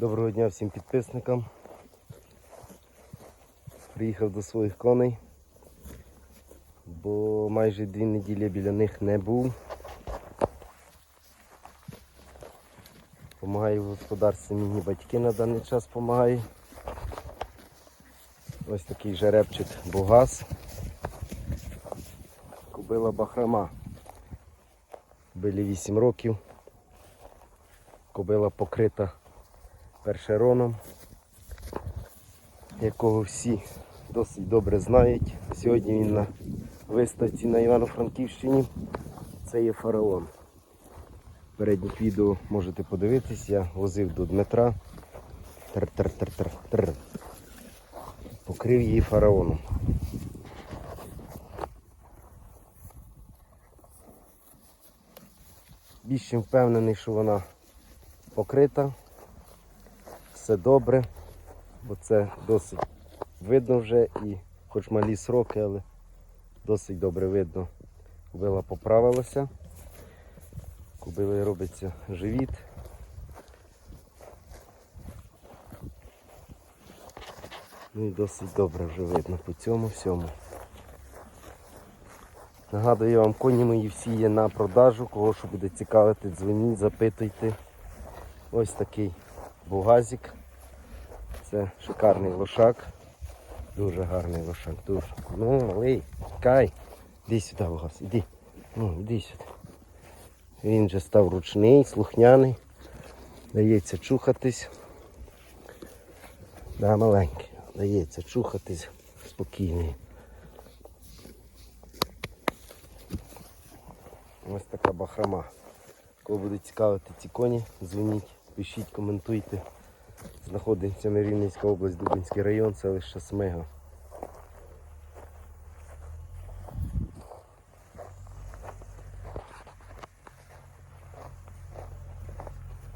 Доброго дня всім підписникам. Приїхав до своїх коней, бо майже дві неділі біля них не був. Помагаю в господарстві мені батьки на даний час допомагають. Ось такий жеребчик Бугас. Кобила Бахрама. Били 8 років. Кобила покрита першероном, якого всі досить добре знають. Сьогодні він на виставці на Івано-Франківщині. Це є фараон. Передніх відео можете подивитись, я возив до Дмитра. Тр-тр-тр-тр-тр. Покрив її фараоном. Більш чим впевнений, що вона покрита все добре, бо це досить видно вже і хоч малі сроки, але досить добре видно. Кубила поправилася. Кубили робиться живіт. Ну і досить добре вже видно по цьому всьому. Нагадую вам, коні мої всі є на продажу, кого що буде цікавити, дзвоніть, запитуйте. Ось такий бугазик. Це шикарний лошак. Дуже гарний лошак. Дуже. Ну, малий, кай. Іди сюди, Бугас, іди. Ну, іди сюди. Він вже став ручний, слухняний. Дається чухатись. Да, маленький. Дається чухатись спокійний. Ось така бахрома. Кого буде цікавити ці коні, дзвоніть, пишіть, коментуйте. Знаходимося ми Рівненська область, Дубинський район, селище Смига.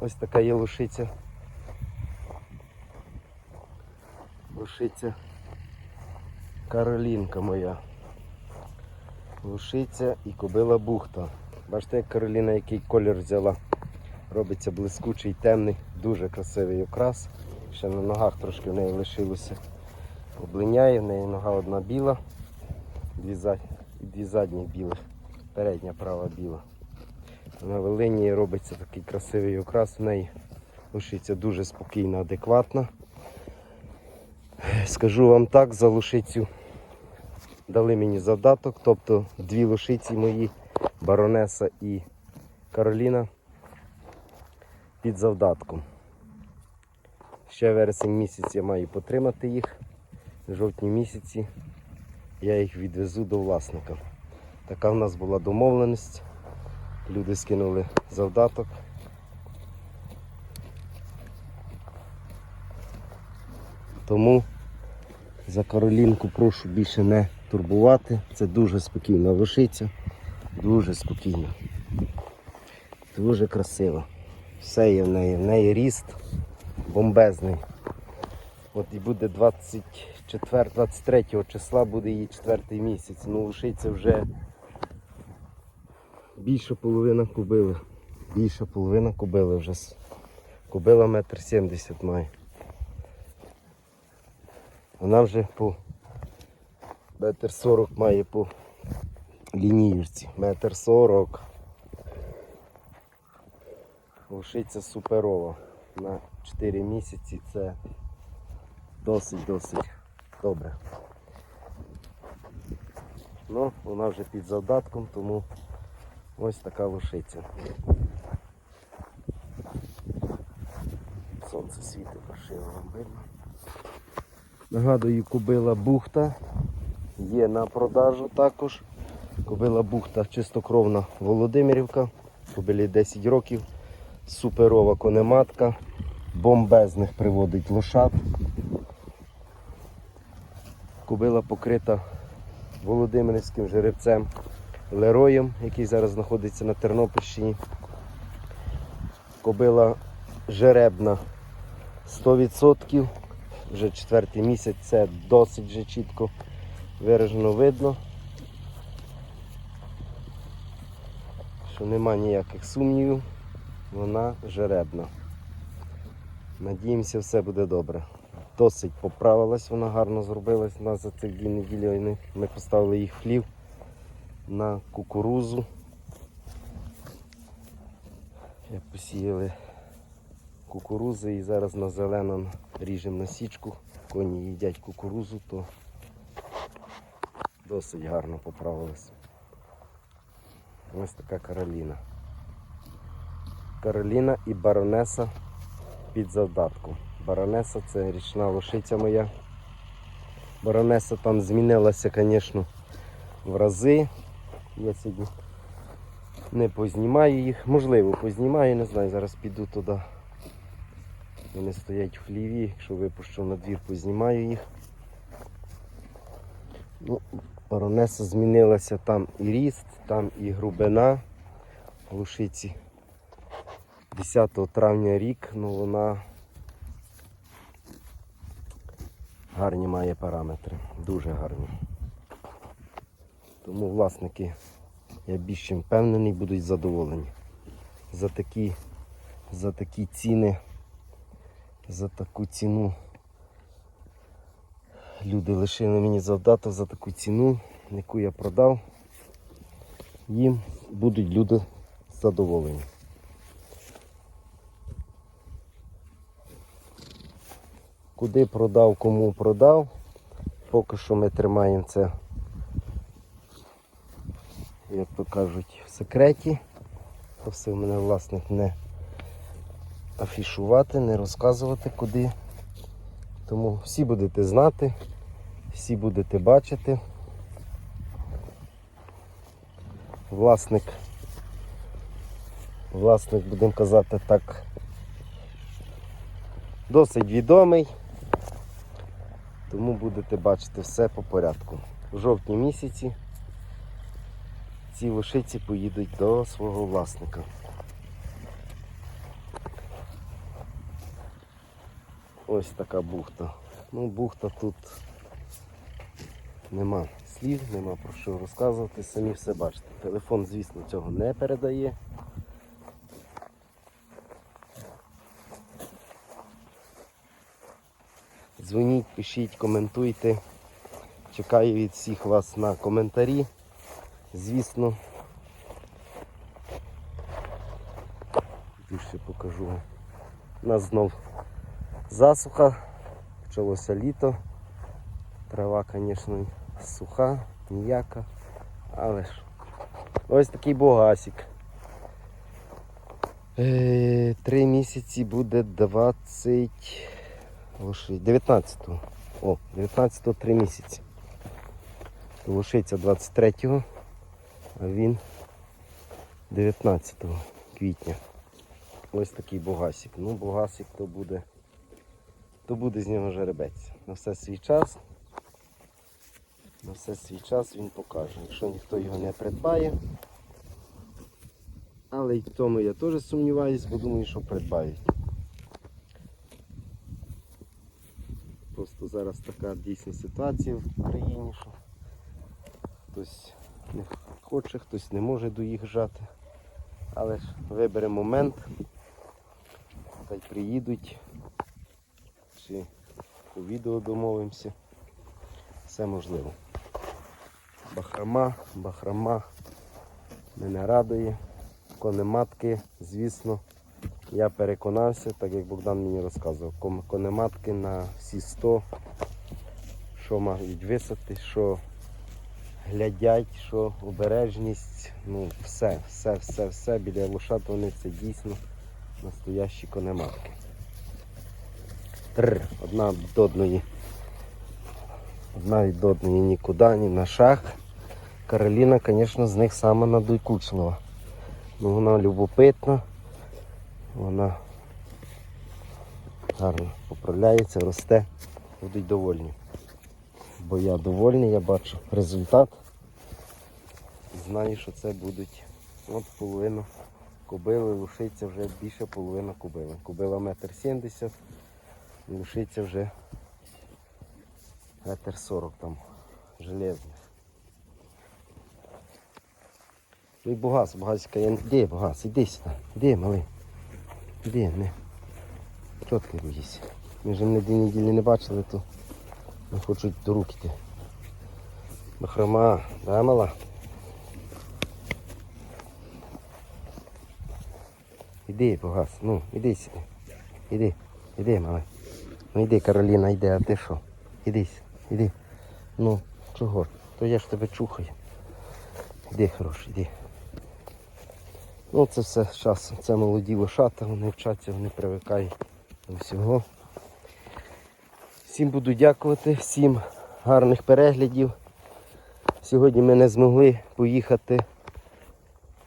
Ось така є лошиця. Лошиця Каролінка моя. Лошиця і кобила бухта. Бачите, як Кароліна який колір взяла. Робиться блискучий, темний, дуже красивий окрас. Ще на ногах трошки в неї лишилося. Облиняє, в неї нога одна біла, дві, зад... дві задні білих, передня права біла. На Волині робиться такий красивий окрас, в неї лошиця дуже спокійна, адекватна. Скажу вам так, за лошицю дали мені завдаток, тобто дві лошиці мої, баронеса і Кароліна під завдатком. Ще вересень місяць я маю потримати їх. В жовтні місяці я їх відвезу до власника. Така в нас була домовленість. Люди скинули завдаток. Тому за Каролінку прошу більше не турбувати. Це дуже спокійна лошиця. Дуже спокійна. Дуже красива. Все є в неї. В неї ріст бомбезний. От і буде 24-23 числа буде її четвертий місяць. Ну лишиться вже більша половина кубили. Більша половина кубили вже. Кубила метр сімдесят має. Вона вже по метр сорок має по лініївці. Метр сорок. Лошиця суперова. На 4 місяці це досить-досить добре. Ну, вона вже під завдатком, тому ось така лошиця. Сонце світить паршиво вам видно. Нагадую, кубила бухта є на продажу також. Кобила бухта чистокровна Володимирівка. Кобилі 10 років. Суперова конематка. Бомбезних приводить лошад. Кобила покрита Володимирівським жеребцем Лероєм, який зараз знаходиться на Тернопільщині. Кобила жеребна 100%. Вже четвертий місяць це досить вже чітко виражено видно. Що нема ніяких сумнівів, вона жеребна. Надіємося, все буде добре. Досить поправилась, вона гарно зробилась у нас за цих дві неділі. Ми поставили їх хлів на кукурузу. Як посіяли кукурузи і зараз на зелено ріжемо на січку. Коні їдять кукурузу, то досить гарно поправилась. Ось така Кароліна. Кароліна і баронеса під завдатком. Баронеса це річна лошиця моя. Баронеса там змінилася, звісно, в рази. Я сьогодні не познімаю їх. Можливо, познімаю, не знаю, зараз піду туди. Вони стоять в хліві, якщо випущу на двір, познімаю їх. Ну, баронеса змінилася там і ріст, там і грубина лошиці. 10 травня рік, ну вона гарні має параметри, дуже гарні. Тому власники, я більш чим впевнений, будуть задоволені. За такі, за такі ціни, за таку ціну. Люди лишили мені завдаток за таку ціну, яку я продав. Їм будуть люди задоволені. Куди продав, кому продав. Поки що ми тримаємо це, як то кажуть, в секреті. Просив мене власник не афішувати, не розказувати куди. Тому всі будете знати, всі будете бачити. Власник, власник, будемо казати так, досить відомий. Тому будете бачити все по порядку. В жовтні місяці ці лошиці поїдуть до свого власника. Ось така бухта. Ну, бухта тут нема слів, нема про що розказувати, самі все бачите. Телефон, звісно, цього не передає. Дзвоніть, пишіть, коментуйте. Чекаю від всіх вас на коментарі. Звісно. Більше покажу. У нас знов засуха, почалося літо. Трава, звісно, суха, ніяка. Але ж ось такий богасик. Е, Три місяці буде 20 лошей. 19-го. О, 19-го 3 місяці. Лошиця 23-го, а він 19 квітня. Ось такий богасик. Ну, богасик то буде, то буде з нього жеребець. На все свій час. На все свій час він покаже. Якщо ніхто його не придбає. Але й тому я теж сумніваюсь, бо думаю, що придбають. Зараз така дійсна ситуація в країні, що хтось не хоче, хтось не може доїжджати. Але ж вибере момент, та й приїдуть, чи по відео домовимося. Все можливо. Бахрама, бахрама мене радує. Конематки, звісно, я переконався, так як Богдан мені розказував, конематки на всі 100, що мають висати, що глядять, що обережність, ну все, все, все, все біля лошад вони це дійсно настоящі конематки. Трр, одна до одної. Одна від одної нікуди, ні на шах. Кароліна, звісно, з них сама надойкучлива. Ну, вона любопитна, вона гарно поправляється, росте, будуть довольні. Бо я довольний, я бачу результат. Знаю, що це будуть от половина кобили, лушиця вже більше половина кобили. Кобила метр сімдесят, лушиця вже метр сорок там железних. Ну і Бугас, Бугаська, я... де Бугас? Іди сюди, де малий? Де, не? Ти керуєшся? Ми вже мене дві неділі не бачили, то не хочуть до рук йти. Бахрома, да, мала? Іди, погас, ну, іди сюди. Іди, іди, малий. Ну іди, Кароліна, йди, а ти що? Іди, сюди, іди. Ну, чого? То я ж тебе чухаю. Іди, хороший, іди. Ну, це все з часом. Це молоді лошата, вони вчаться, вони привикають до всього. Всім буду дякувати, всім гарних переглядів. Сьогодні ми не змогли поїхати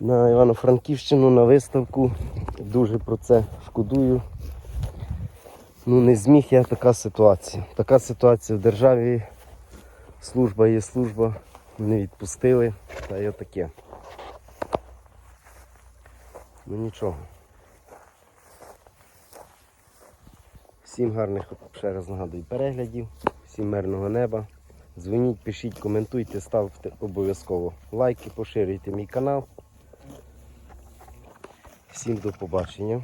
на Івано-Франківщину на виставку. Дуже про це шкодую. Ну не зміг я така ситуація. Така ситуація в державі. Служба є служба. Не відпустили. Та й отаке. Ну нічого. Всім гарних, ще раз нагадую, переглядів, всім мирного неба. Дзвоніть, пишіть, коментуйте, ставте обов'язково лайки, поширюйте мій канал. Всім до побачення.